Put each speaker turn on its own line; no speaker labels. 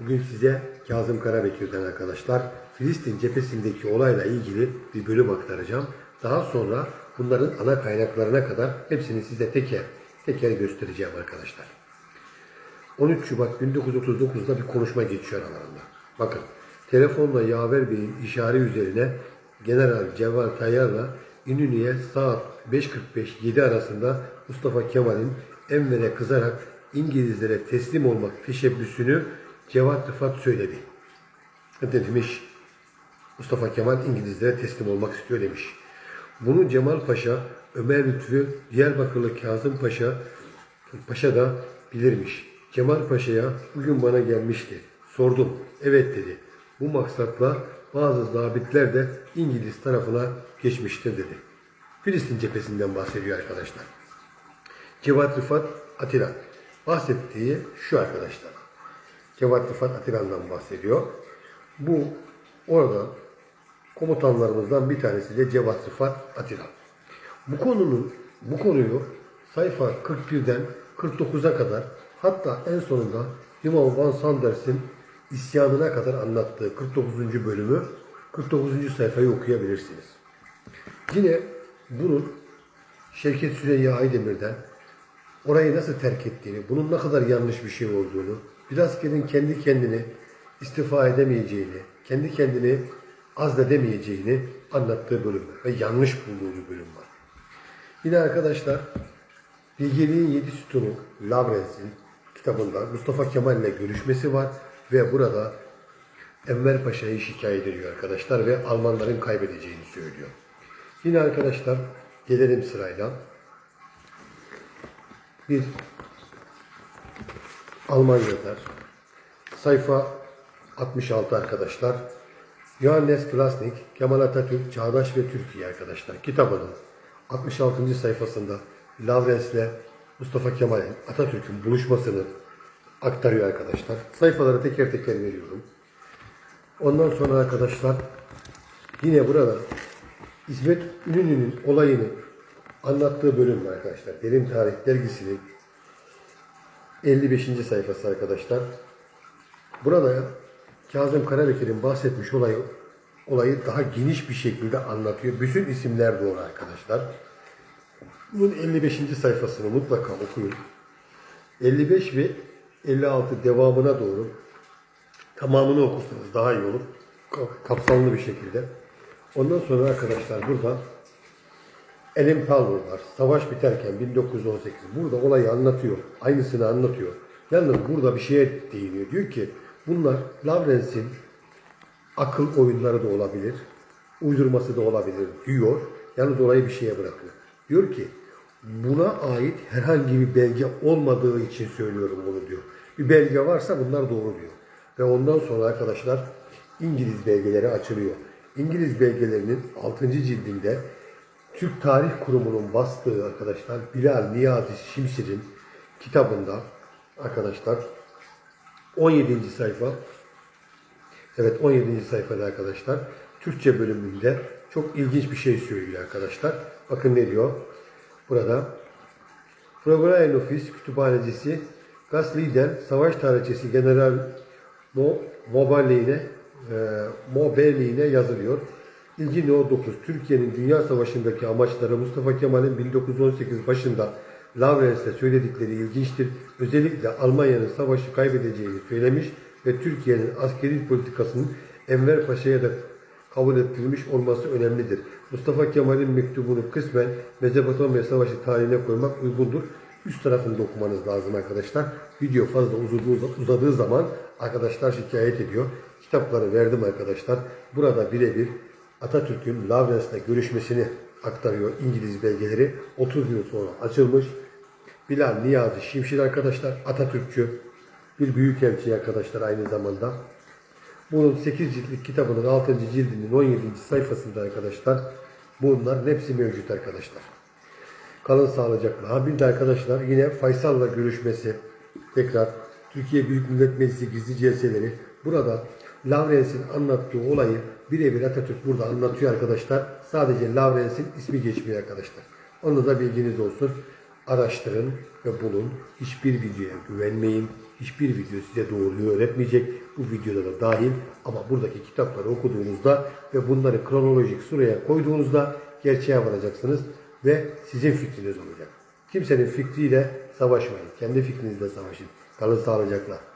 Bugün size Kazım Karabekir'den arkadaşlar Filistin cephesindeki olayla ilgili bir bölüm aktaracağım. Daha sonra bunların ana kaynaklarına kadar hepsini size teker teker göstereceğim arkadaşlar. 13 Şubat 1939'da bir konuşma geçiyor aralarında. Bakın telefonla Yaver Bey'in işare üzerine General Cevat Tayyar'la İnönü'ye saat 5.45-7 arasında Mustafa Kemal'in Enver'e kızarak İngilizlere teslim olmak teşebbüsünü Cevat Rıfat söyledi. Ne demiş? Mustafa Kemal İngilizlere teslim olmak istiyor demiş. Bunu Cemal Paşa, Ömer Lütfü, Diyarbakırlı Kazım Paşa, Paşa da bilirmiş. Cemal Paşa'ya bugün bana gelmişti. Sordum. Evet dedi. Bu maksatla bazı zabitler de İngiliz tarafına geçmiştir dedi. Filistin cephesinden bahsediyor arkadaşlar. Cevat Rıfat Atilla. Bahsettiği şu arkadaşlar. Cevat Rıfat Atilla'dan bahsediyor. Bu orada komutanlarımızdan bir tanesi de Cevat Rıfat Atilla. Bu konunun bu konuyu sayfa 41'den 49'a kadar hatta en sonunda Timon Van Sanders'in isyanına kadar anlattığı 49. bölümü 49. sayfayı okuyabilirsiniz. Yine bunun Şevket Süreyya Aydemir'den orayı nasıl terk ettiğini, bunun ne kadar yanlış bir şey olduğunu, bir askerin kendi kendini istifa edemeyeceğini, kendi kendini azledemeyeceğini anlattığı bölüm var. ve yanlış bulduğu bir bölüm var. Yine arkadaşlar Bilgeliğin Yedi Sütunu Lavrens'in kitabında Mustafa Kemal ile görüşmesi var ve burada Enver Paşa'yı şikayet ediyor arkadaşlar ve Almanların kaybedeceğini söylüyor. Yine arkadaşlar gelelim sırayla. Bir Alman yazar. Sayfa 66 arkadaşlar. Johannes Klasnik, Kemal Atatürk, Çağdaş ve Türkiye arkadaşlar. Kitabının 66. sayfasında Lavrens'le Mustafa Kemal'in Atatürk'ün buluşmasını aktarıyor arkadaşlar. Sayfaları teker teker veriyorum. Ondan sonra arkadaşlar yine burada İsmet İnönü'nün olayını anlattığı bölüm arkadaşlar. Derin Tarih Dergisi'nin 55. sayfası arkadaşlar. Burada Kazım Karabekir'in bahsetmiş olayı olayı daha geniş bir şekilde anlatıyor. Bütün isimler doğru arkadaşlar. Bunun 55. sayfasını mutlaka okuyun. 55 ve 56 devamına doğru tamamını okursanız daha iyi olur. Ka- Kapsamlı bir şekilde. Ondan sonra arkadaşlar burada Elim Palmer var. Savaş biterken 1918. Burada olayı anlatıyor. Aynısını anlatıyor. Yalnız burada bir şeye değiniyor. Diyor ki bunlar Lawrence'in akıl oyunları da olabilir. Uydurması da olabilir diyor. Yalnız olayı bir şeye bırakıyor. Diyor ki buna ait herhangi bir belge olmadığı için söylüyorum bunu diyor. Bir belge varsa bunlar doğru diyor. Ve ondan sonra arkadaşlar İngiliz belgeleri açılıyor. İngiliz belgelerinin 6. cildinde Türk Tarih Kurumu'nun bastığı arkadaşlar Bilal Niyazi Şimşir'in kitabında arkadaşlar 17. sayfa Evet 17. sayfada arkadaşlar Türkçe bölümünde çok ilginç bir şey söylüyor arkadaşlar. Bakın ne diyor? Burada Program Ofis Kütüphanecisi Gasli'den Savaş Tarihçisi General Mo Moballi'ne e, Moballi'ne yazılıyor. İlgi No 9. Türkiye'nin Dünya Savaşı'ndaki amaçları Mustafa Kemal'in 1918 başında Lawrence'e söyledikleri ilginçtir. Özellikle Almanya'nın savaşı kaybedeceğini söylemiş ve Türkiye'nin askeri politikasının Enver Paşa'ya da kabul ettirilmiş olması önemlidir. Mustafa Kemal'in mektubunu kısmen Mezopotamya Savaşı tarihine koymak uygundur. Üst tarafını da okumanız lazım arkadaşlar. Video fazla uzadığı zaman arkadaşlar şikayet ediyor. Kitapları verdim arkadaşlar. Burada birebir Atatürk'ün Lawrence'le görüşmesini aktarıyor İngiliz belgeleri. 30 yıl sonra açılmış. Bilal Niyazi Şimşir arkadaşlar Atatürkçü bir büyükelçi arkadaşlar aynı zamanda. Bunun 8 ciltlik kitabının 6. cildinin 17. sayfasında arkadaşlar bunların hepsi mevcut arkadaşlar. Kalın sağlıcakla. Ha bir de arkadaşlar yine Faysal'la görüşmesi tekrar Türkiye Büyük Millet Meclisi gizli celseleri burada Lawrence'in anlattığı olayı birebir Atatürk burada anlatıyor arkadaşlar. Sadece Lawrence'in ismi geçmiyor arkadaşlar. Onu da bilginiz olsun. Araştırın ve bulun. Hiçbir videoya güvenmeyin. Hiçbir video size doğruyu öğretmeyecek. Bu videoda da dahil ama buradaki kitapları okuduğunuzda ve bunları kronolojik sıraya koyduğunuzda gerçeğe varacaksınız ve sizin fikriniz olacak. Kimsenin fikriyle savaşmayın. Kendi fikrinizle savaşın. Kalın sağlıcakla.